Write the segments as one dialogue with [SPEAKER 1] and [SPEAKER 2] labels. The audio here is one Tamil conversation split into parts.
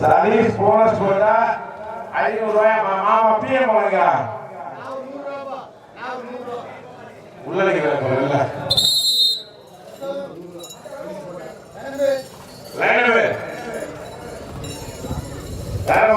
[SPEAKER 1] சதீஷ் போனஸ் போட்டா ஐநூறு ரூபாய் மாமா பிஎம் போனீங்க உள்ள நிக்கிறேன் லைனவே வேற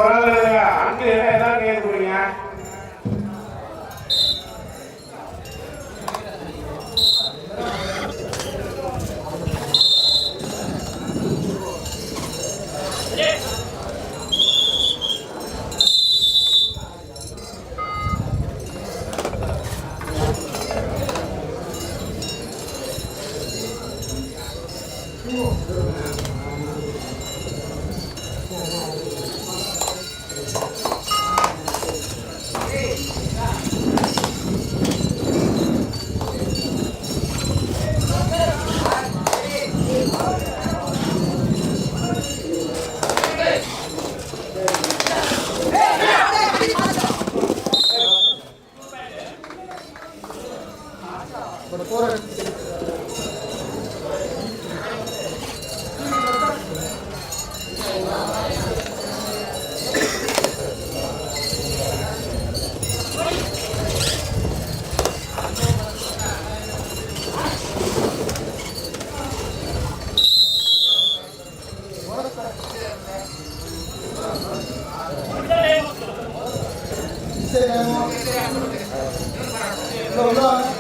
[SPEAKER 1] சதீஷ்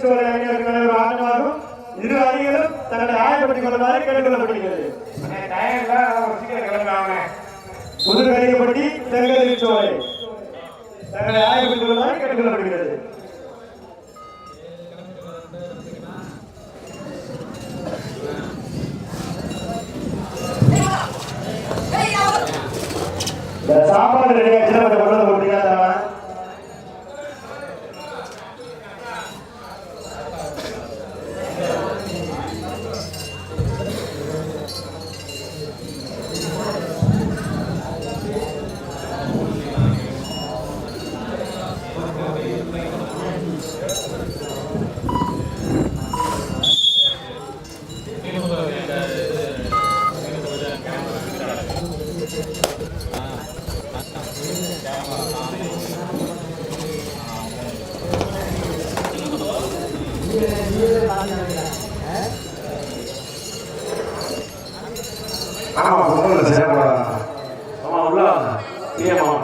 [SPEAKER 2] சோலை அணிகளுக்கும் நடைபெறும் ஆட்டமாகும் இரு அணிகளும் தன்னை ஆயப்படுத்திக் கொள்ளுமாறு கேட்டுக்கொள்ளப்படுகிறது
[SPEAKER 1] டைம்ல சீக்கிரம் கிளம்பினாங்க
[SPEAKER 2] புதுக்கரைப்பட்டி சோலை தங்களை ஆயப்படுத்திக் கொள்ளுமாறு கேட்டுக்கொள்ளப்படுகிறது இந்த சாப்பாடு ரெடியாக கொண்டு
[SPEAKER 1] ஆமா ஆமா உள்ள பிஎம் ஆமா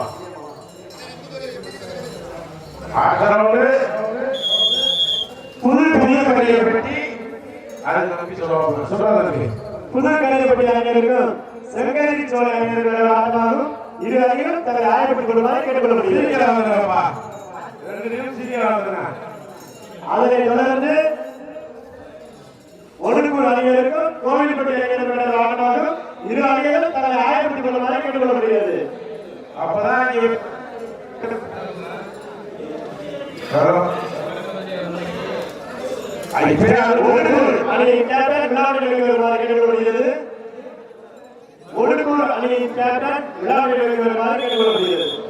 [SPEAKER 1] புது புதிய கடையை பற்றி அதை நம்பி சொல்லுவாங்க சொல்றாங்க
[SPEAKER 2] புதுக்கரைப்பட்டி அணிகளுக்கும் செங்கல் சோலை அணிகளுக்கும் ஆட்டமாகும் இரு அணிகளும் தங்களை ஆயப்படுத்திக் கொள்ளுமாறு கேட்டுக்கொள்ளப்படுகிறது.
[SPEAKER 1] சீக்கிரம் வந்துடுறப்பா ரெண்டு நிமிஷம் சீக்கிரம் வந்துடுறேன்
[SPEAKER 2] அதனைத் தொடர்ந்து ஒடுக்கூர் அணிகளுக்கும் கோவில்பட்டி நடைபெறும் ஆட்டமாகும் இரு அணிகளும் தங்களை ஆயப்படுத்திக் கொள்ளுமாறு கேட்டுக்கொள்ளப்படுகிறது
[SPEAKER 1] அப்பதான் நீ
[SPEAKER 2] ஒடுக்கூர் அணியின் கேப்டன் விழாவில் வருமாறு கேட்டுக்கொள்ளப்படுகிறது ஒடுக்கூர் அணியின் கேப்டன் விழாவில் வருமாறு கேட்டுக்கொள்ளப்படுகிறது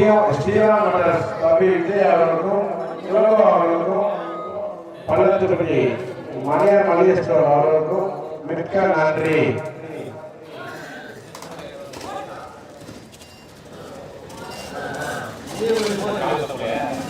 [SPEAKER 1] ஸ்ரீராம் ஸ்ரீராம் தம்பி விஜய் அவர்களுக்கும் இளங்கோ அவர்களுக்கும் பள்ளத்துப்பட்டி மணியார் மல்லிகேஸ்வரர் அவர்களுக்கும் மிக்க நன்றி. மணி ஆபா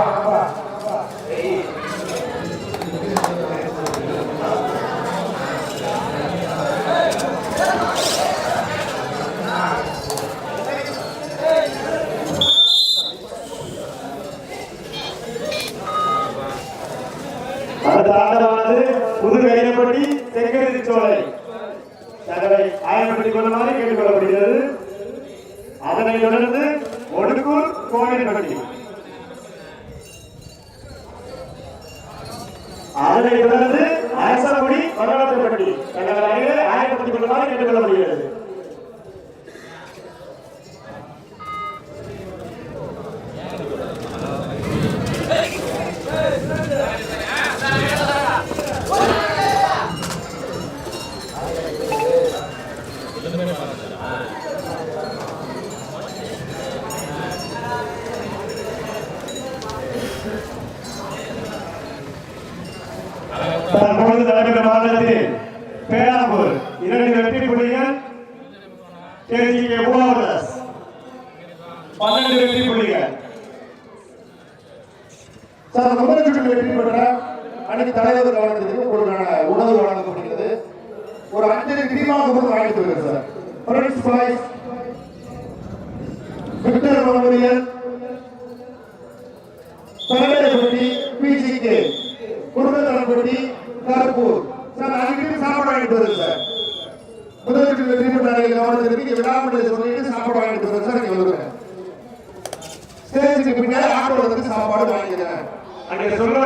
[SPEAKER 2] அடுத்த ஆட்டமானது புது கையப்பட்டி தெற்கெழுதி சோலை தங்களை ஆயப்படுத்திக் கொள்ளுமாறு கேட்டுக்கொள்ளப்படுகிறது அதனைத் தொடர்ந்து ஒடுக்கூர் கோவில்பட்டி அதனைத் தொடர்ந்து அரசகுடி பரவலப்பட்டி தங்களை அணிகளை ஆயப்படுத்திக் கொள்ளுமாறு கேட்டுக்கொள்ளப்படுகிறது தற்பொழுது நடைபெறும் மாநிலத்தில் பேராம்பூர் இரண்டு வெற்றி புள்ளிகள் கேஜிகே மூவாவதாஸ் பன்னெண்டு வெற்றி புள்ளிகள்
[SPEAKER 3] சார் முதல் சுற்றில் வெற்றி பெற்ற அன்னைக்கு தலைவர் கவனத்திற்கு ஒரு உணவு வழங்கப்படுகிறது. ஒரு அஞ்சலி கிரீமாக கொடுத்து வாங்கிட்டு வருகிறது sir. Friends boys Victor memorial Thalaimaipatti PGK Kudumbathanapatti Karuppur sir அன்னைக்கு சாப்பாடு வாங்கிட்டு வருது சார். முதல் வெற்றி கவனத்திற்கு சொல்லிட்டு சாப்பாடு வாங்கிட்டு வருது சார் நீங்கள் வருவேன் ஸ்டேஜுக்கு பின்னாடி ஆட்டோ வந்து சாப்பாடு வாங்கிக்கிறேன்
[SPEAKER 1] அங்கே சொல்ல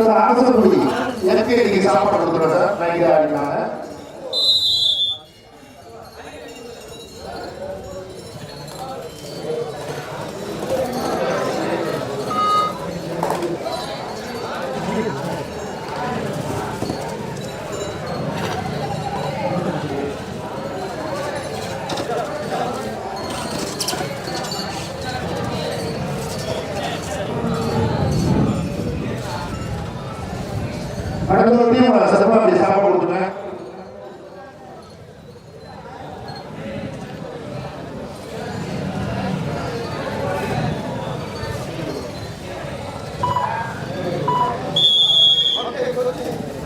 [SPEAKER 3] சார் அரசகுடி எனக்கு இன்னைக்கு சாப்பாடு கொடுத்துருவோம் சார். நைட்டு ஆடினாங்க அடுத்த ஒரு டீம் சிறப்பாக அப்படி சாப்பாடு கொடுத்துருங்க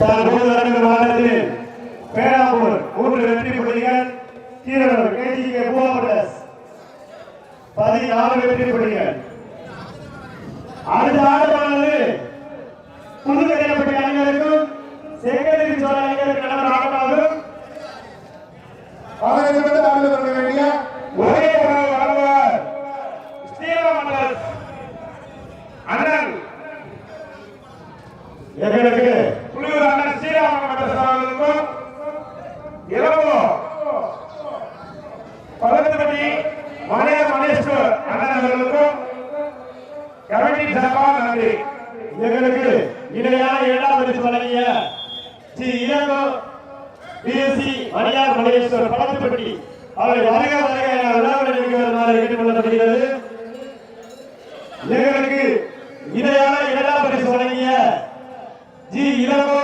[SPEAKER 2] தற்போது நடைபெறும் ஆட்டத்தில் பேராம்பூர் மூன்று வெற்றி புள்ளிகள் கீரனூர் கேஜிகே மூவாவதாஸ் பதினாறு அடுத்த ஆட்டமானது புதுக்கரைப்பட்டி அணிகளுக்கும் செங்கதிரி சோழ அணிகளுக்கு நடந்த ஆட்டமாகும்
[SPEAKER 3] ஆண்டு வர வேண்டிய
[SPEAKER 1] ஒரே உணவு வழங்குவார் ஸ்ரீராம் மண்டல் அண்ணன்
[SPEAKER 2] எங்களுக்கு
[SPEAKER 1] புலியூர் அண்ணன் ஸ்ரீராம மண்டல் அவர்களுக்கும் இளவோ பழக்கத்துப்பட்டி மணியார் மணேஸ்வர் அண்ணன் அவர்களுக்கும் கமிட்டி சார்பாக நன்றி
[SPEAKER 2] எங்களுக்கு இணையான இரண்டாம் பரிசு வழங்கிய ஸ்ரீ இளங்கோ பிஎஸ்சி மணியார் மகேஸ்வர் பழத்துப்பட்டி அவரை வருக வருக என விழாவில் நினைக்க வருமாறு கேட்டுக்கொள்ளப்படுகிறது. எங்களுக்கு இணையான இரண்டாம் பரிசு வழங்கிய ஜி இளங்கோ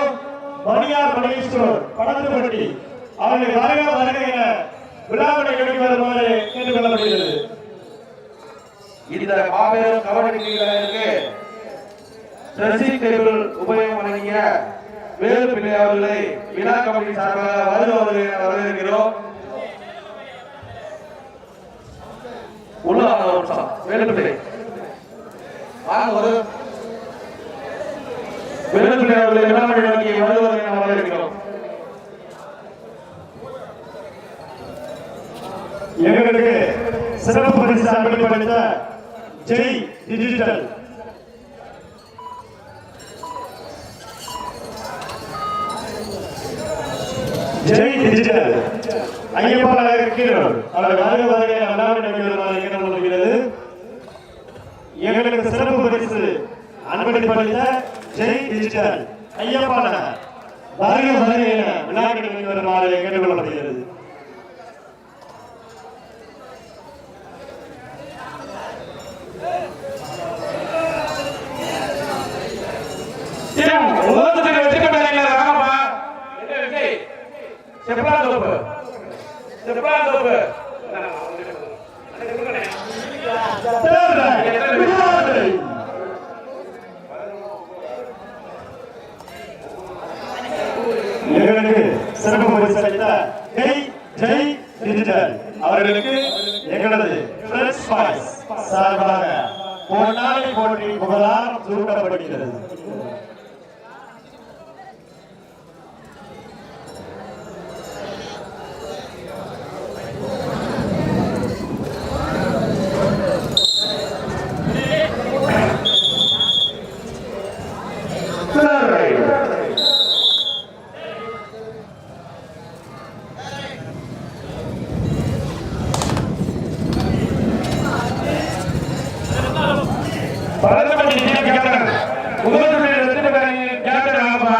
[SPEAKER 2] மணியார் மகேஸ்வர் பழத்துப்பட்டி அவர்களை வருக வருக என விழாவினை நோக்கி வருமாறு கேட்டுக்கொள்ளப்படுகிறது.
[SPEAKER 1] இந்த மாபெரும் கபடி நிகழ்ச்சிகளுக்கு ட்ரெஸ்ஸிங் டேபிள் உபயோகம் வழங்கிய வேலு பிள்ளை அவர்களை விழா கமிட்டி சார்பாக வருகிறவர்களை வரவேற்கிறோம். உள்ள வேலு பிள்ளை. வாங்க ஒரு வேலு பிள்ளை அவர்களை விழா கமிட்டி நோக்கி வரவேற்கிறோம்.
[SPEAKER 2] எங்களுக்கு சிறப்பு பரிசு அன்பளிப்பளித்த ஜெய் டிஜிட்டல். ஜெய் டிஜிட்டல் ஐயப்பா நகர் இருக்கிறோம் அவர் வருக வருகை அல்லாமல் நடைபெறுமாறு கேட்டுக்கொள்கிறது எங்களுக்கு சிறப்பு பரிசு அன்பளிப்பளித்த ஜெய் டிஜிட்டல் ஐயப்பா நகர் வருக வருகை என விழா நிகழ்ச்சி வருமாறு கேட்டுக்கொள்ளப்படுகிறது
[SPEAKER 1] டீம், உலகத்துக்கு வெற்றி பெற்றவங்க வாங்கப்பா. எங்க விஜய்? செப்பலாந்தோப்பு. செப்பலாந்தோப்பு.
[SPEAKER 2] எங்களுக்கு சிறப்பு பரிசு அளித்த ஜெய் ஜெய் டிஜிட்டல் அவர்களுக்கு எங்களது ஃப்ரெண்ட்ஸ் பாய்ஸ் சார்பாக பொன்னாலை போற்றி புகழாரம் சூட்டப்படுகிறது
[SPEAKER 1] பரதமணி டீம் கேப்டன். உலகத்துக்கு வெற்றி பெற்றவங்க கேப்டன் வாங்கப்பா.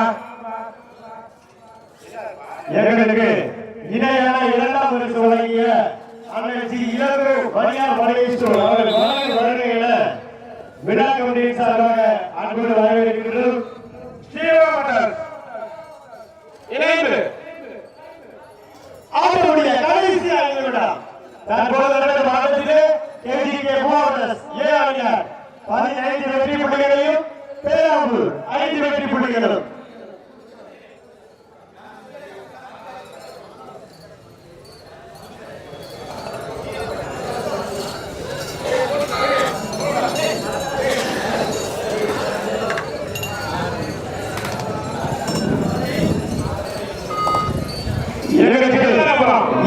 [SPEAKER 2] எங்களுக்கு இணையான இரண்டாம் பரிசு வழங்கிய அன்னைக்கு இலக்கு மணியார் மலேஸ்வர் அவர்கள் வழங்க வருகையில விழா கமிட்டியின் சார்பாக அன்போடு வரவேற்கின்றோம்
[SPEAKER 1] ஜீவா மட்டர். இணைந்து
[SPEAKER 2] அவருடைய கடைசி ஐந்து விழா தற்போது நடந்த மாதத்திலே கேஜிகே மூவர்ஸ் ஏ அணியார் பதினைந்து வெற்றி புள்ளிகளையும் பேராம்பூர் ஐந்து வெற்றி புள்ளிகளும். எங்களுக்கு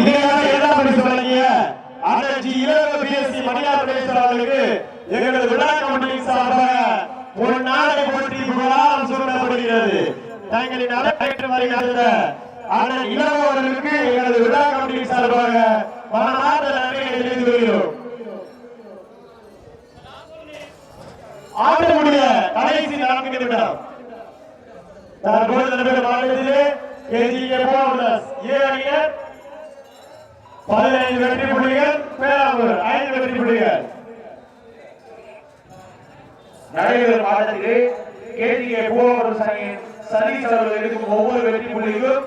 [SPEAKER 2] இணையான இரண்டாம் பரிசு வழங்கிய அன்னைக்கு இளவரசர் பிஎஸ்சி மணியார் பிரதேசர் அவர்களுக்கு எங்களது விழா கமிட்டியின் சார்பாக ஒரு நாளை போற்றி புகழாரம் சூட்டப்படுகிறது தங்களின் மாதிரி நடந்த அண்ணன் இளவரசர் அவர்களுக்கு எங்களது விழா கமிட்டி சார்பாக மனமார்ந்த நன்றியை தெரிவித்து வருகிறோம் ஆட்டமுடைய கடைசி நான்கு நிமிடம். தற்போது நடைபெற மாநிலத்திலே கேஜிகே போனஸ் ஏ அணியினர் பதினைந்து வெற்றி புள்ளிகள் பேராம்பூர் ஐந்து வெற்றி புள்ளிகள்.
[SPEAKER 1] நடைபெறும் ஆட்டத்திலே கேஜிஏ பூவரம் சனியின் சதீஷ் அவர்கள் எடுக்கும் ஒவ்வொரு வெற்றி புள்ளிக்கும்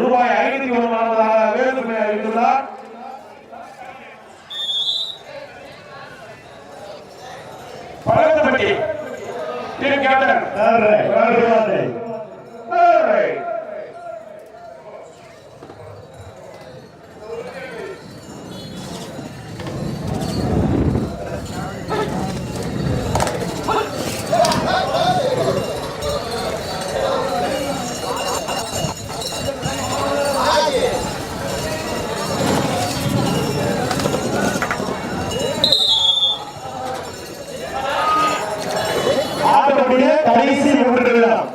[SPEAKER 1] ரூபாய் ஐநூத்தி ஒன்று நாற்பதாக வேலுப்பிள்ளை அறிவித்துள்ளார். பழக்கம்பட்டி டீம் கேப்டன்
[SPEAKER 2] துருவாத்தை
[SPEAKER 1] Alright.
[SPEAKER 2] ஆட்டமுடைய கடைசி மூன்று நிமிடம்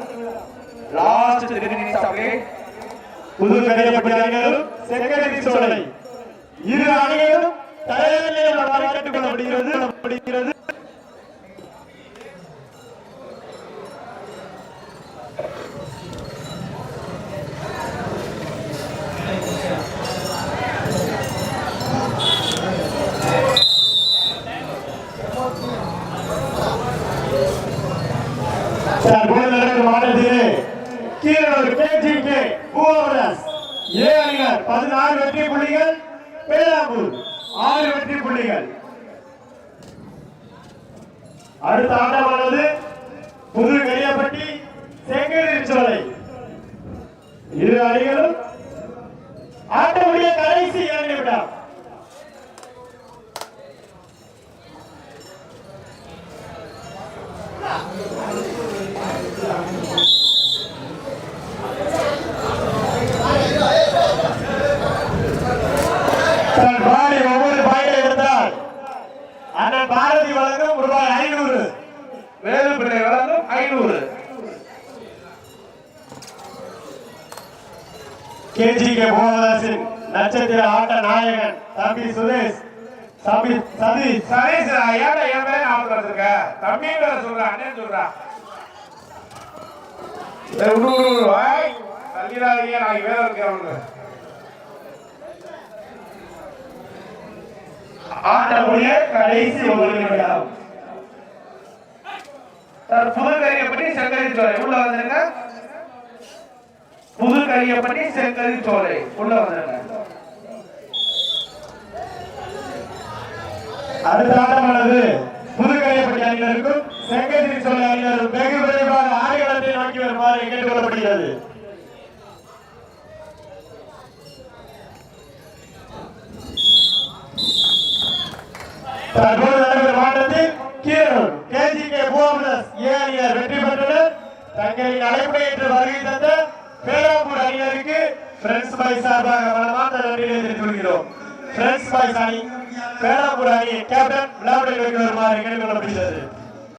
[SPEAKER 1] Last three minutes of play.
[SPEAKER 2] புது கரையப்பட்ட அணிகளும் செக்கரடி சோலை இரு அணிகளும் தலையிலே கேட்டுக் கொள்ளப்படுகிறது கொள்ளப்படுகிறது தற்போது நடக்கும் ஆட்டத்திலே ஒரு கேஜிகே பூவரஸ் ஏ அணியினர் பதினாறு வெற்றி புள்ளிகள் பேராம்பூர் ஆறு வெற்றி புள்ளிகள் அடுத்த ஆட்டமானது புது கரியப்பட்டி செங்கரிச்சோலை இரு அணிகளும் ஆட்டமுடைய கடைசி இரண்டு நிமிடம் தன் பாடி ஒவ்வொரு பாயிண்டை எடுத்தால் அண்ணன் பாரதி வழங்கும் ரூபாய் ஐநூறு
[SPEAKER 1] வேலு பிள்ளை வழங்கும் ஐநூறு
[SPEAKER 2] கேஜிகே நட்சத்திர ஆட்ட நாயகன் தம்பி சுரேஷ். தம்பி சதீஷ்.
[SPEAKER 1] சதீஷ் ஏடா என் பேரே ஞாபகம் வச்சிருக்க தம்பி வேற சொல்றா அண்ணன் சொல்றா. தள்ளிடாதீங்க வேலை இருக்கேன் அவனுக்கு
[SPEAKER 2] கடைசி ஒரு நிமிடம்.
[SPEAKER 1] சார் புது உள்ள வந்திருக்க புது கரியப்பட்டி செங்கல் சோலை. உள்ள வந்துருங்க.
[SPEAKER 2] அடுத்த ஆட்டமானது கரியப்பட்டி அணியினருக்கும் செங்கதிரி சோலை அணியினரும் வெகு விரைவாக ஆடுகளத்தை நோக்கி வருமாறு கேட்டுக்கொள்ளப்படுகிறது தற்போது நடைபெறும் ஆட்டத்தில் கீரனூர் கேஜிகே பூவமனஸ் ஏ அணியினர் வெற்றி பெற்றனர். தங்களின் அழைப்பை ஏற்று வருகை தந்த பேராம்பூர் அணியினருக்கு பிரெண்ட்ஸ் பாய் சார்பாக மனமார்ந்த நன்றியை தெரிவித்துக் கொள்கிறோம். பிரெண்ட்ஸ் பாய்ஸ் அணி பேராம்பூர் அணியின் கேப்டன் விளையாடல் வருமாறு கேட்டுக்கொள்ளப்படுகிறது